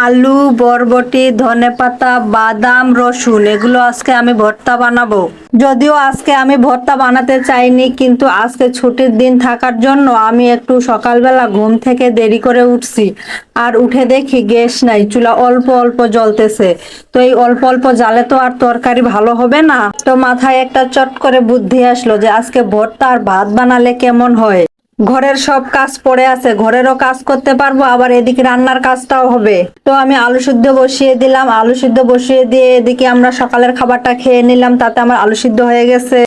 আলু, বরবটি ধনেপাতা বাদাম, রসুন, এগুলো আজকে আমি ভর্তা বানাবো। যদিও আজকে আমি ভর্তা বানাতে চাইনি, কিন্তু আজকে ছুটির দিন থাকার জন্য আমি একটু সকালবেলা ঘুম থেকে দেরি করে উঠছি। আর উঠে দেখি গ্যাস নাই, চুলা অল্প অল্প জ্বলতেছে। তো এই অল্প অল্প জালে তো আর তরকারি ভালো হবে না। তো মাথায় একটা চট করে বুদ্ধি আসলো যে আজকে ভর্তা আর ভাত বানালে কেমন হয়? ঘরের সব কাজ পড়ে আছে, ঘরেরও কাজ করতে পারব, আবার এদিকে রান্নার কাজটাও হবে। তো আমি আলু সিদ্ধ বসিয়ে দিলাম, আলু সিদ্ধ বসিয়ে দিয়ে এদিকে আমরা সকালের খাবারটা খেয়ে নিলাম, তাতে আমার আলু সিদ্ধ হয়ে গেছে।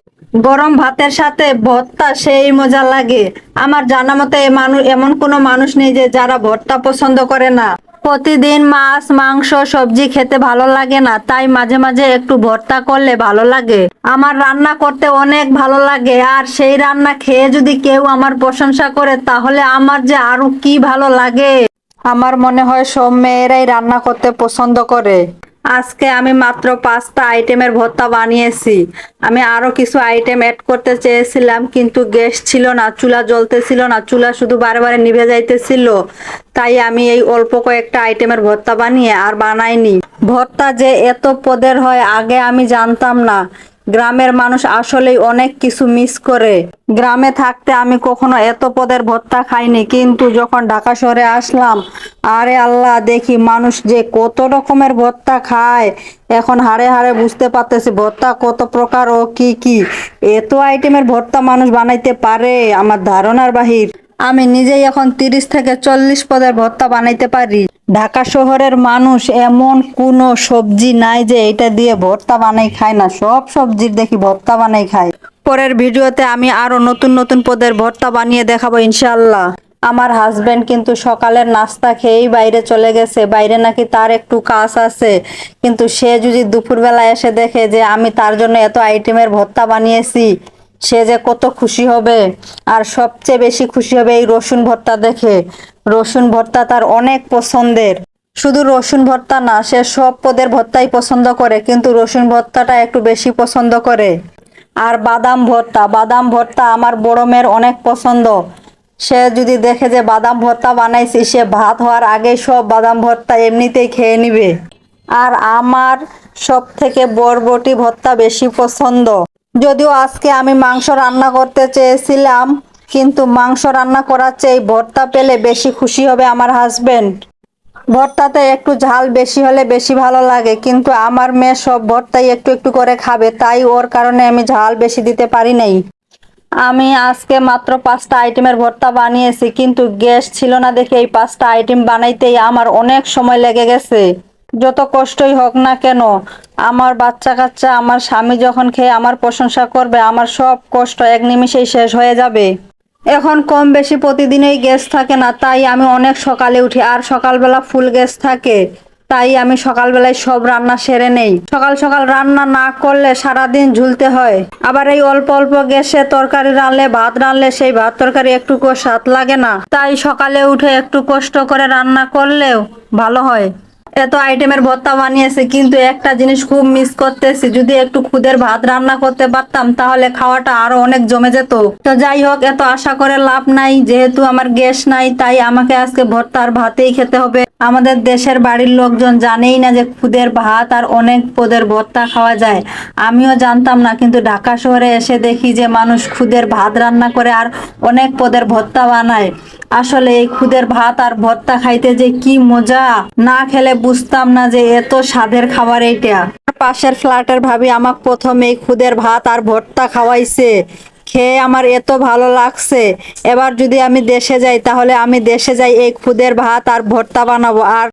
গরম ভাতের সাথে ভর্তা সেই মজা লাগে। আমার জানা মতে মানুষ এমন কোনো মানুষ নেই যে যারা ভর্তা পছন্দ করে না। প্রতিদিন মাছ, মাংস, সবজি খেতে ভালো লাগে না, তাই মাঝে মাঝে একটু ভর্তা করলে ভালো লাগে। আমার রান্না করতে অনেক ভালো লাগে, আর সেই রান্না খেয়ে যদি কেউ আমার প্রশংসা করে, তাহলে আমার যে আরও কি ভালো লাগে। আমার মনে হয় সব মেয়েরাই রান্না করতে পছন্দ করে। আজকে আমি মাত্র পাঁচটা আইটেমের ভর্তা বানিয়েছি। আমি আরও কিছু আইটেম অ্যাড করতে চেয়েছিলাম, কিন্তু গ্যাস ছিল না, চুলা জ্বলতেছিল না, চুলা শুধু বারে বারে নিভে যাইতেছিল। তাই আমি এই অল্প কয়েকটা আইটেমের ভর্তা বানিয়ে আর বানাইনি। ভর্তা যে এত পদের হয়, আগে আমি জানতাম না। গ্রামের মানুষ আসলেই অনেক কিছু মিস করে। গ্রামে থাকতে আমি কখনো এত পদের ভত্তা খাইনি, কিন্তু যখন ঢাকা শহরে আসলাম, আরে আল্লাহ, দেখি মানুষ যে কত রকমের ভত্তা খায়। এখন হাড়ে হাড়ে বুঝতে পারতেছি ভর্তা কত প্রকার ও কি কি। এত আইটেমের ভর্তা মানুষ বানাইতে পারে, আমার ধারণার বাহির। আমি নিজেই এখন তিরিশ থেকে চল্লিশ পদের ভর্তা বানাইতে পারি। ঢাকা শহরের মানুষ এমন কোনো সবজি নাই যে এটা দিয়ে ভর্তা বানাই খায় না। সব সবজির দেখি ভর্তা বানাই খায়। পরের ভিডিওতে আমি আরও নতুন নতুন পদের ভর্তা বানিয়ে দেখাবো ইনশাল্লাহ আমার হাজবেন্ড কিন্তু সকালের নাস্তা খেয়েই বাইরে চলে গেছে। বাইরে নাকি তার একটু কাজ আছে। কিন্তু সে যদি দুপুরবেলা এসে দেখে যে আমি তার জন্য এত আইটেমের ভর্তা বানিয়েছি সে যে কত খুশি হবে, আর সবচেয়ে বেশি খুশি হবে এই রসুন ভর্তা দেখে। রসুন ভর্তা তার অনেক পছন্দের। শুধু রসুন ভর্তা না, সে সব পদের ভর্তাই পছন্দ করে, কিন্তু রসুন ভর্তাটা একটু বেশি পছন্দ করে। আর বাদাম ভর্তা বাদাম ভর্তা আমার বড় মেয়ের অনেক পছন্দ। সে যদি দেখে যে বাদাম ভর্তা বানাইছি, সে ভাত হওয়ার আগেই সব বাদাম ভর্তা এমনিতেই খেয়ে নিবে। আর আমার সব থেকে বরবটি ভর্তা বেশি পছন্দ। যদিও আজকে আমি মাংস রান্না করতে চেয়েছিলাম, কিন্তু মাংস রান্না করার চেয়ে ভর্তা পেলে বেশি খুশি হবে আমার হাজবেন্ড ভর্তাতে একটু ঝাল বেশি হলে বেশি ভালো লাগে, কিন্তু আমার মেয়ে সব ভর্তাই একটু একটু করে খাবে, তাই ওর কারণে আমি ঝাল বেশি দিতে পারি নাই। আমি আজকে মাত্র পাঁচটা আইটেমের ভর্তা বানিয়েছি, কিন্তু গ্যাস ছিল না দেখে এই পাঁচটা আইটেম বানাইতেই আমার অনেক সময় লেগে গেছে। যত কষ্টই হোক না কেন, আমার বাচ্চা কাচ্চা আমার স্বামী যখন খেয়ে আমার প্রশংসা করবে, আমার সব কষ্ট এক নিমিষেই শেষ হয়ে যাবে। এখন কম বেশি প্রতিদিনই গ্যাস থাকে না, তাই আমি অনেক সকালে উঠি, আর সকালবেলা ফুল গ্যাস থাকে। তাই আমি সকালবেলায় সব রান্না সেরে নেই। সকাল সকাল রান্না না করলে সারাদিন ঝুলতে হয়। আবার এই অল্প অল্প গ্যাসে তরকারি রানলে ভাত রানলে সেই ভাত তরকারি একটুকু স্বাদ লাগে না। তাই সকালে উঠে একটু কষ্ট করে রান্না করলেও ভালো হয়। এত আইটেমের ভর্তা বানিয়েছে, কিন্তু একটা জিনিস খুব মিস করতেছি। যদি একটু খুদের ভাত রান্না করতে পারতাম, তাহলে খাওয়াটা আরও অনেক জমে যেত। তো যাই হোক, এত আশা করে লাভ নাই, যেহেতু আমার গ্যাস নাই, তাই আমাকে আজকে ভর্তা আর ভাতেই খেতে হবে। আমাদের দেশের বাড়ির লোকজন জানেই না যে খুদের ভাত আর অনেক পদের ভর্তা খাওয়া যায়। আমিও জানতাম না, কিন্তু ঢাকা শহরে এসে দেখি যে মানুষ খুদের ভাত রান্না করে আর অনেক পদের ভর্তা বানায়। আসলে এই খুদের ভাত আর ভর্তা খাইতে যে কি মজা? না খেলে বুঝতাম না যে এত স্বাদের খাবার এইটা। পাশের ফ্ল্যাটের ভাবি আমাকে প্রথম এই খুদের ভাত আর ভর্তা খাওয়াইছে। খেয়ে আমার এত ভালো লাগছে। এবার যদি আমি দেশে যাই, তাহলে আমি দেশে যাই, এই খুদের ভাত আর ভর্তা বানাবো। আর